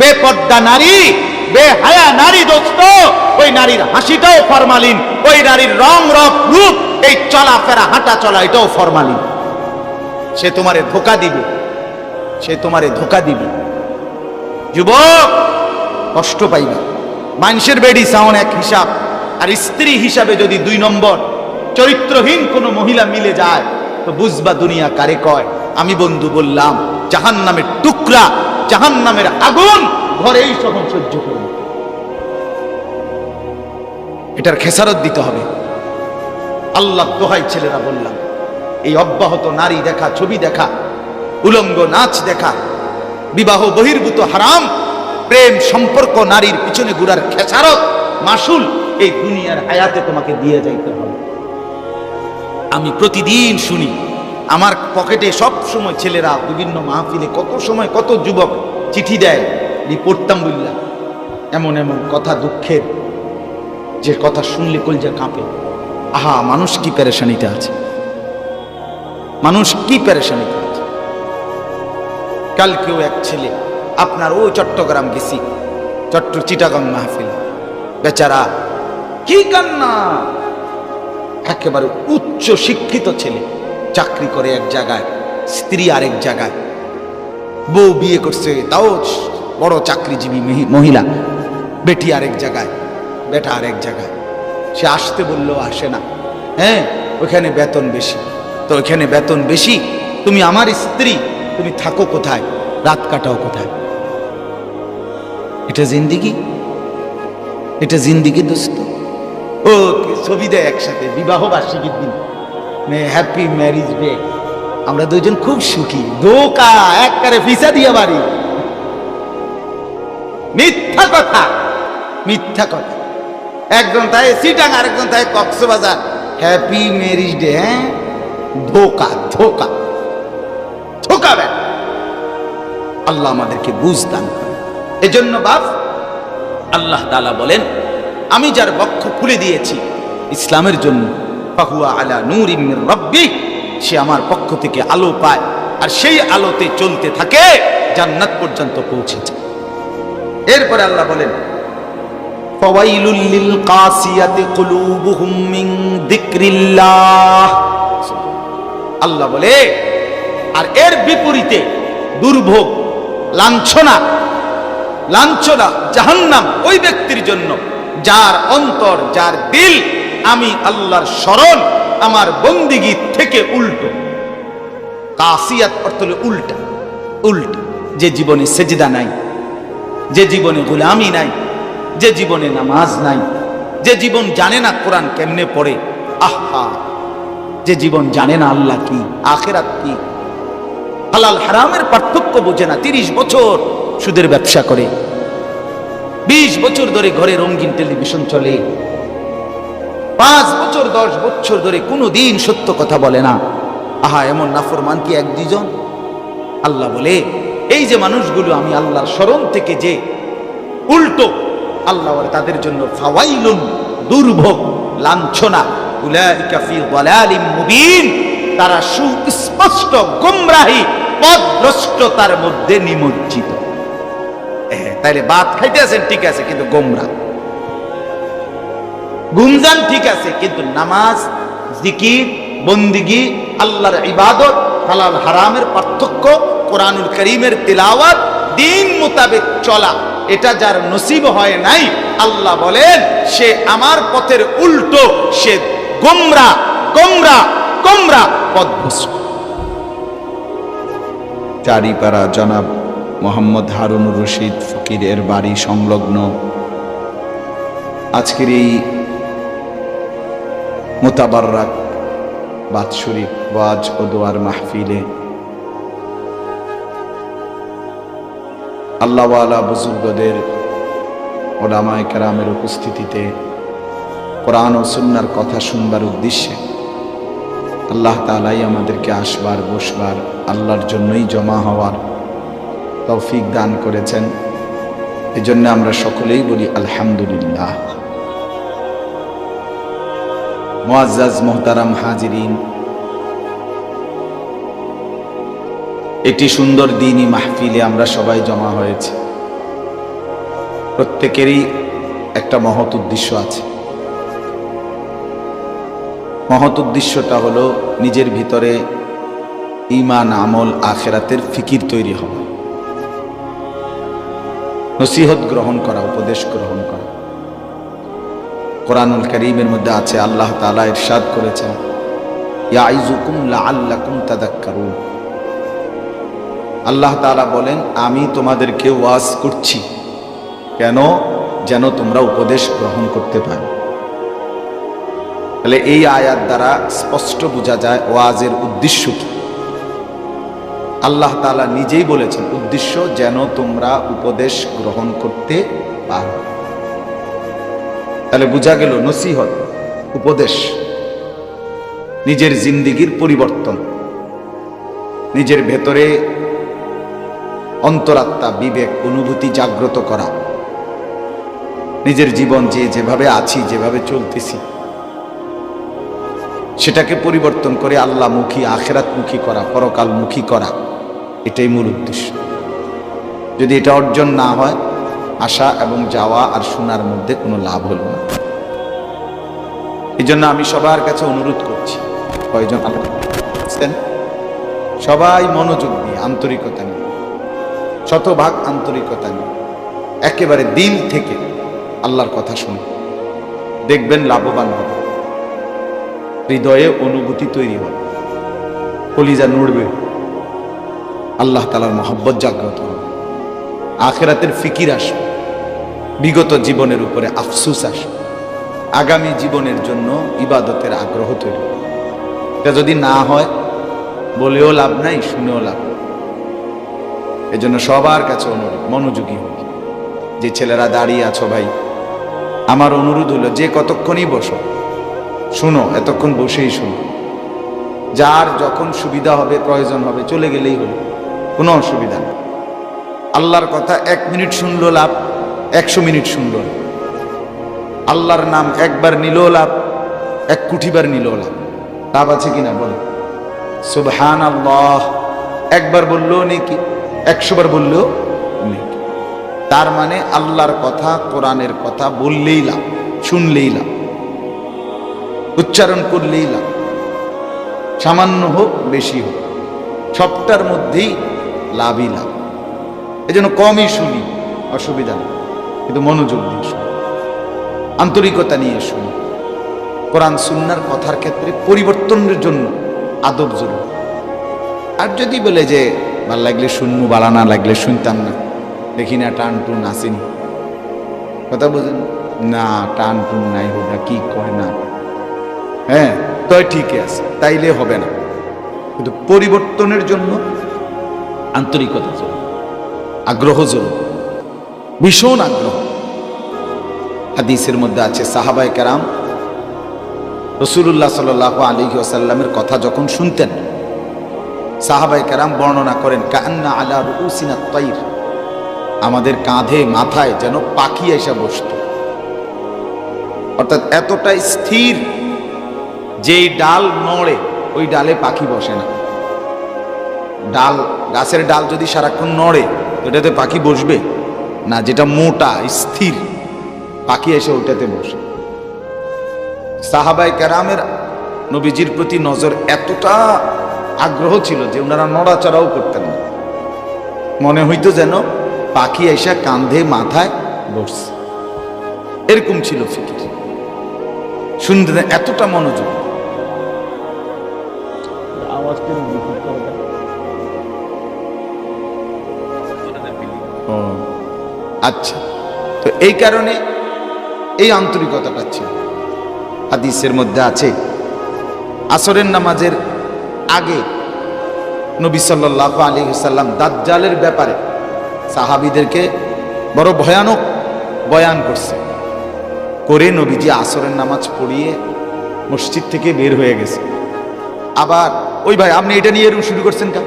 বেপর্দা নারী, বেহায়া নারী দোস্ত, ওই নারীর হাসিটাও ফরমালিন, ওই নারীর রং রক রূপ, এই চলাফেরা হাঁটা চলা এটাও ফরমালিন। সে তোমারে ধোকা দিবে, সে তোমারে ধোকা দিবে। যুবক, কষ্ট পাইবে। মানুষের বেডি সাউন্ড এক হিসাব, আর স্ত্রী হিসাবে যদি দুই নম্বর, চরিত্রহীন কোনো মহিলা মিলে যায়, তো বুঝবা দুনিয়া কারে কয়। আমি বন্ধু বললাম জাহান নামের টুকরা জাহান নামের আগুন ঘরেই সহন সহ্য করব এটার খেসারত দিতে হবে। আল্লাহ দোহাই ছেলেরা বললাম, এই অব্যাহত নারী দেখা, ছবি দেখা, উলঙ্গ নাচ দেখা, বিবাহ বহির্ভূত হারাম, প্রেম সম্পর্ক নারীর পিছনে ঘুরার খেসারত, মাসুল, এই দুনিয়ার হায়াতে তোমাকে দিয়ে যাইতে হবে। আমি প্রতিদিন শুনি আমার পকেটে সব সময় ছেলেরা বিভিন্ন মাহফিলে কত সময় কত যুবক চিঠি দেয় আমি পড়তাম বললাম এমন এমন কথা দুঃখের, যে কথা শুনলে কলজা কাঁপে। আহা, মানুষ কি পেরেশানিতে আছে? মানুষ কি প্যারেশানিতে আছে? কালকেও এক ছেলে, আপনার ও চট্টগ্রাম গেছি চট্ট চিটাগাং মাহফিল। বেচারা কি কান্না! একেবারে উচ্চ শিক্ষিত ছেলে। চাকরি করে এক জায়গায়, স্ত্রী আরেক জায়গায়। বউ বিয়ে করছে, তাও বড় চাকরিজীবী মহিলা। বেটি আরেক জায়গায়, বেটা আরেক জায়গায়। সে আসতে বললেও আসে না। হ্যাঁ ওখানে বেতন বেশি। তো ওখানে বেতন বেশি, তুমি আমার স্ত্রী, তুমি থাকো কোথায়? রাত কাটাও কোথায়? এটা জিন্দিগি? এটা জিন্দিগি দোস্ত। ও, ছবি দেয় একসাথে বিবাহ বার্ষিকীর দিন। Happy marriage day. আমরা দুইজন খুব সুখী। দোকা একবারে ভিসা দিয়া বাড়ি। মিথ্যা কথা মিথ্যা কথা। একজন তাই সিটাং, আরেকজন তাই কক্সবাজার। হ্যাপি ম্যারিজ ডে হ্যাঁ? ধোকা ধোকা। ধোকা ব্যাট আল্লাহ আমাদেরকে বুঝ দান করে এজন্য বাপ, আল্লাহ তাআলা বলেন, আমি যার বক্ষ খুলে দিয়েছি, ইসলামের জন্য ফাহুয়া আলা নূর রব্বি সে আমার পক্ষ থেকে আলো পায় আর সেই আলোতে চলতে থাকে জান্নাত পর্যন্ত পৌঁছেছে এরপরে আল্লাহ বলেন ফাওয়াইলুল লিল কাসিয়াতি কুলুবুহুম মিন যিকরিল্লাহ। আল্লাহ বলে আর এর বিপরীতে দুর্ভোগ লাঞ্ছনা লাঞ্ছনা জাহান্নাম ওই ব্যক্তির জন্য যার অন্তর যার দিল আমি আল্লাহর স্মরণ আমার বন্দিগি থেকে উল্টো। কাসিয়াত অর্থ হলো উল্টা। উল্টা। যে জীবনে সেজদা নাই, যে জীবনে গোলামি নাই, যে জীবনে নামাজ নাই, যে জীবন জানে না কোরআন কেমনে পড়ে, আহা! যে জীবন জানে না আল্লাহ কি, আখেরাত কি। হালাল হারামের পার্থক্য বোঝে না, তিরিশ বছর সুদের ব্যবসা করে। বিশ বছর ধরে ঘরে রঙিন টেলিভিশন চলে পাঁচ বছর, দশ বছর ধরে কোনো দিন সত্য কথা বলে না। আহা, এমন নাফরমান কি এক দুজন আল্লাহ বলে, এই যে মানুষগুলো আমি আল্লাহর স্মরণ থেকে যে উল্টো, আল্লাহ তাদের জন্য ফাওয়াইলুন দুর্ভোগ, লাঞ্ছনা তারা সুস্পষ্ট গোমরাহি পথভ্রষ্টতার মধ্যে নিমজ্জিত। তাইলে ভাত খাইতে আছেন, ঠিক আছে, কিন্তু গোমরা। গুমজান ঠিক আছে, কিন্তু নামাজ, জিকির, বন্দিগি, আল্লাহর ইবাদত, হালাল হারামের পার্থক্য, কোরআনুল করিমের তিলাওয়াত, দিন মোতাবেক চলা, এটা যার নসিব হয় নাই, আল্লাহ বলেন, সে আমার পথের উল্টো, সে গোমরা গোমরা গোমরা পথভ্রষ্ট। চারিপাড়া জনাব মোহাম্মদ হারুনুর রশিদ ফকিরের বাড়ি সংলগ্ন। আজকের এই মোতাবাররাক বাৎসরিক ওয়াজ ও দোয়ার মাহফিলে। আল্লাহওয়ালা বুজুর্গদের, ওলামায় কেরামের উপস্থিতিতে কোরআন ও সুন্নার কথা শুনবার উদ্দেশ্যে আল্লাহ তালাই আমাদেরকে আসবার, বসবার, আল্লাহর জন্যই জমা হওয়ার তৌফিক দান করেছেন। এজন্য আমরা সকলেই বলি আলহামদুলিল্লাহ। মোয়াজ্জাজ মোহতারাম হাজিরিন। একটি সুন্দর দিনই মাহফিলে আমরা সবাই জমা হয়েছে। প্রত্যেকেরই একটা মহৎ উদ্দেশ্য আছে। মহৎ উদ্দেশ্যটা হলো নিজের ভিতরে ইমান আমল, আখেরাতের ফিকির তৈরি হওয়া। নসিহত গ্রহণ করা, উপদেশ গ্রহণ করা। কোরআনুল করিমের মধ্যে আছে, আল্লাহ তাআলা ইরশাদ করেছেন তাদাক্কারুন। আল্লাহ তাআলা বলেন, আমি তোমাদেরকে ওয়াজ করছি, কেন? যেন তোমরা উপদেশ গ্রহণ করতে পারো। তাহলে এই আয়াত দ্বারা স্পষ্ট বোঝা যায় ওয়াজের উদ্দেশ্য কি। আল্লাহ তাআলা নিজেই বলেছেন, উদ্দেশ্য যেন তোমরা উপদেশ গ্রহণ করতে পারো। তাহলে বোঝা গেল নসিহত, উপদেশ। নিজের জিন্দিগির পরিবর্তন। নিজের ভেতরে অন্তরাত্মা, বিবেক, অনুভূতি জাগ্রত করা। নিজের জীবন যে যেভাবে আছি, যেভাবে চলতেছি, সেটাকে পরিবর্তন করে আল্লাহমুখী, আখেরাতমুখী করা, পরকালমুখী করা, এটাই মূল উদ্দেশ্য। যদি এটা অর্জন না হয় আসা এবং যাওয়া আর শোনার মধ্যে কোনো লাভ হলো না। এই জন্য আমি সবার কাছে অনুরোধ করছি, কয়জন আছেন? সবাই মনোযোগ দিয়ে, আন্তরিকতা নিয়ে, শতভাগ আন্তরিকতা নিয়ে, একেবারে দিল থেকে আল্লাহর কথা শুনে দেখবেন লাভবান হবে। হৃদয়ে অনুভূতি তৈরি হবে। কলিজা নড়বে। আল্লাহ তালার মহব্বত জাগ্রত হবে। আখেরাতের ফিকির আসবে। বিগত জীবনের উপরে আফসুস আসবে আগামী জীবনের জন্য ইবাদতের আগ্রহ তৈরি। এটা যদি না হয়, বলেও লাভ নাই, শুনেও লাভ। এজন্য সবার কাছে অনুরোধ, মনোযোগী হোক যে ছেলেরা দাঁড়িয়ে আছো ভাই, আমার অনুরোধ হলো যে কতক্ষণই বসো, শুনো, এতক্ষণ বসেই শুনো। যার যখন সুবিধা হবে, প্রয়োজন হবে, চলে গেলেই হলো। কোনো অসুবিধা নেই আল্লাহর কথা এক মিনিট শুনলো লাভ একশো মিনিট শুনলো। আল্লাহর নাম একবার নিল লাভ, এক কুঠিবার নিল লাভ। লাভ আছে কিনা বলো? সুবহান আল্লাহ একবার বলল নাকি একশো বার বললেও নেকি। তার মানে আল্লাহর কথা, কোরআনের কথা বললেই লাভ, শুনলেই লাভ। উচ্চারণ করলেই লাভ। সামান্য হোক, বেশি হোক, সবটার মধ্যেই লাভই লাভ। এই জন্য কমই শুনি, অসুবিধা নেই। কিন্তু মনোযোগ দিয়ে শুনি। আন্তরিকতা নিয়ে শুনি। কোরআন সুন্নার কথার ক্ষেত্রে পরিবর্তনের জন্য আদব জরুরি। আর যদি বলে যে, ভালো লাগলে শুনব বালা না লাগলে শুনতাম না, দেখি না টান টুন আসেনি। কথা বুঝেন না, টান টুন নাই হোক না, কি কয় না হ্যাঁ তয় ঠিকই আছে, তাইলে হবে না। কিন্তু পরিবর্তনের জন্য আন্তরিকতা জরুরি, আগ্রহ জরুরি। ভীষণ আগ্রহ। হাদিসের মধ্যে আছে সাহাবাই কারাম রসুল্লাহ সাল আলী আসাল্লামের কথা যখন শুনতেন সাহাবাই কারাম বর্ণনা করেন, কান্না আলা রুসিনা তৈর আমাদের কাঁধে, মাথায় যেন পাখি এসে বসত। অর্থাৎ এতটাই স্থির, যেই ডাল নড়ে, ওই ডালে পাখি বসে না। ডাল, গাছের ডাল যদি সারাক্ষণ নড়ে, ওটাতে পাখি বসবে? না, যেটা মোটা, স্থির, পাখি এসে ওটাতে বসে। সাহাবাই কেরামের নবীজির প্রতি নজর এতটা আগ্রহ ছিল যে ওনারা নড়াচড়াও করতেন না। মনে হইতো যেন পাখি এসে কান্ধে মাথায় বসছে। এরকম ছিল ফিকির। শুনতে এতটা মনোযোগ। আচ্ছা তো এই কারণে এই আন্তরিকতাটা ছিল হাদিসের মধ্যে আছে, আসরের নামাজের আগে নবী সাল্লাহ আলী সাল্লাম দাজ্জালের ব্যাপারে সাহাবিদেরকে বড় ভয়ানক বয়ান করছে। করে নবীজি আসরের নামাজ পড়িয়ে মসজিদ থেকে বের হয়ে গেছে। আবার, ওই ভাই, আপনি এটা নিয়ে এরকম শুরু করছেন কেন?